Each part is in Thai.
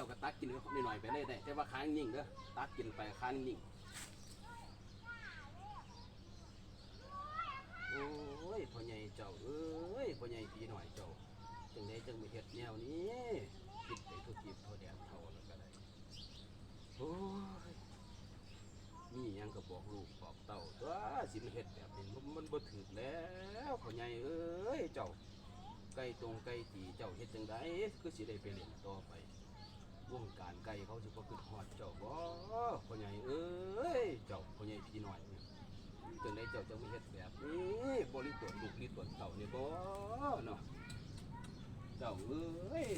จ้าก็ตักกินหน่อยไปเลยได้แต่ว่าค้างนิ่งเด้อตักกินไปค้างนิ่งโอ้ยพ่อใหญ่เจ้าเอ้ยพ่อใหญ่พี่หน่อยเจ้าจังไดจังม่เฮ็ดแนวนี้คิดไปทุกทีทั่วแดนเท่าแล้วก็ได้โอ้ยมีหยังก็บอกลูกบอกเต้าตัวสิมาเฮ็ดแบบนี้มันบ่ถูกแล้วพ่อใหญ่เอ้ยเจ้าไก่ตรงไก่ตีเจ้าเฮ็ดจังไดคือสิได้ไปเล่นต่อไป วงการไก่เขาสิบ่คิดฮอดเจ้าบ่พ่อใหญ่เอ้ยเจ้าพ่อใหญ่พี่น้อยเนี่ยจังได้เจ้าจะมาเฮ็ดแบบนี้บ่ริตรวนลูกริตรวนเต่านี่บ่เนาะเจ้าเอ้ย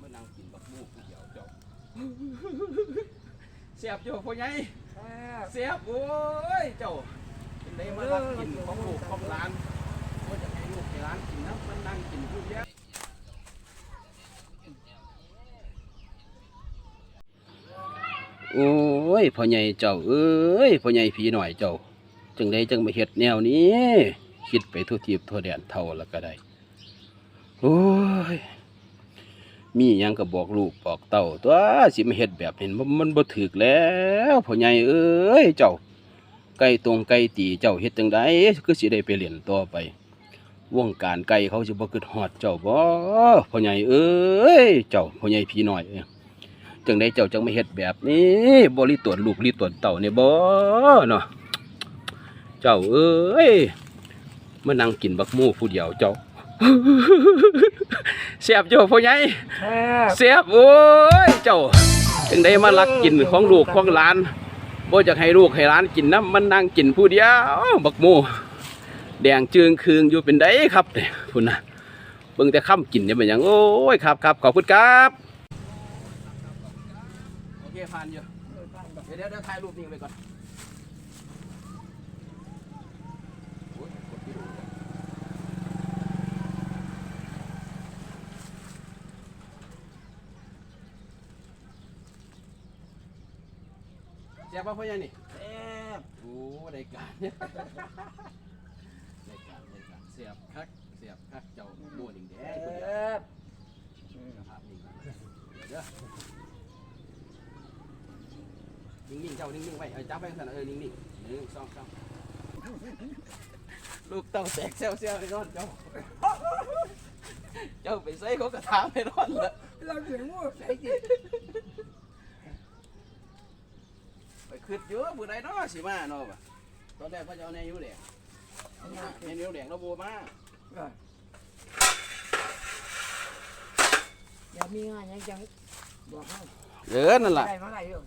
มานั่งกินบักมูผู้เดียวเจ้าเสียบเจ้าพ่อใหญ่เสียบโอ้ยเจ้าจังได้มาลักกินของลูกของหลานบ่จะให้ลูกให้หลานกินนะมันนั่งกินผู้เดียว โอ้ยพ่อใหญ่เจ้าเอ้ยพ่อใหญ่ผีหน่อยเจ้า จังไดจังมาเฮ็ดแนวนี้ คิดไปทั่วทีบทั่วแดนเท่าแล้วก็ได้ โอ้ย มียังก็บอกลูกบอกเต้าตัวสิมาเฮ็ดแบบนี้มันมันบ่ถูกแล้วพ่อใหญ่เอ้ยเจ้าไก่ตรงไก่ตีเจ้าเฮ็ดจังไดคือสิได้ไปเรียนต่อไปวงการไก่เขาสิบ่คิดฮอดเจ้าบ่พ่อใหญ่เอ้ยเจ้าพ่อใหญ่ผีน้อยเอ้ย จังได้เจ้าจังไม่เฮ็ดแบบนี้บริตรวจลูกรีตรวจเต่าเนี่ยบ่เนาะเจ้าเอ้ยมานั่งกินบักหมูผู้เดียวเจ้าเสียบเจ้าพ่อใหญ่เสียบโอ้ยเจ้าจังได้มาลักกินของลูกของหลานบ่อยากให้ลูกให้หลานกินน้ำมันนั่งกินผู้เดียวบักหมูแดงจึงคืงอยู่เป็นไดครับเนี่ยพุ่นนะเบิ่งแต่ค่ำกินเนี่ยเป็นหยังโอ้ยครับครับขอบคุณครับโอเค ผ่านอยู่เดี๋ยวเดี๋ยวเดี๋ยวถ่ายรูปนี้ไว้ก่อนโอ้ยกดวิดีโอก่อนเสียบป่ะพ่อใหญ่นี่โอ้ได้การเนี่ยได้การได้การเสียบคักเสียบคักเจ้าโม่วดิ่งแดงคนเดียวภาพนิ่งก่อนเดี๋ยวเด้อ นิ่งๆเจ้านิ่งๆไว้เอาจับไว้ขนาดเออนิ่งๆหนึ่งสองสามลูกเต่าแตกเซลเซลในนอนเจ้า เจ้าไปใส่เขากระถางในนอนเลยเราเสียงว่าใส่ดิไปขึ้นเยอะผู้ใดเนาะสิมาเนาะบ่ตอนแรกว่าจะเอาแนวนิ้วแดงแนวนิ้วแดงเราโบมาอย่ามีงานยังจังบอกให้เออนั่นล่ะได้มาได้เยอะ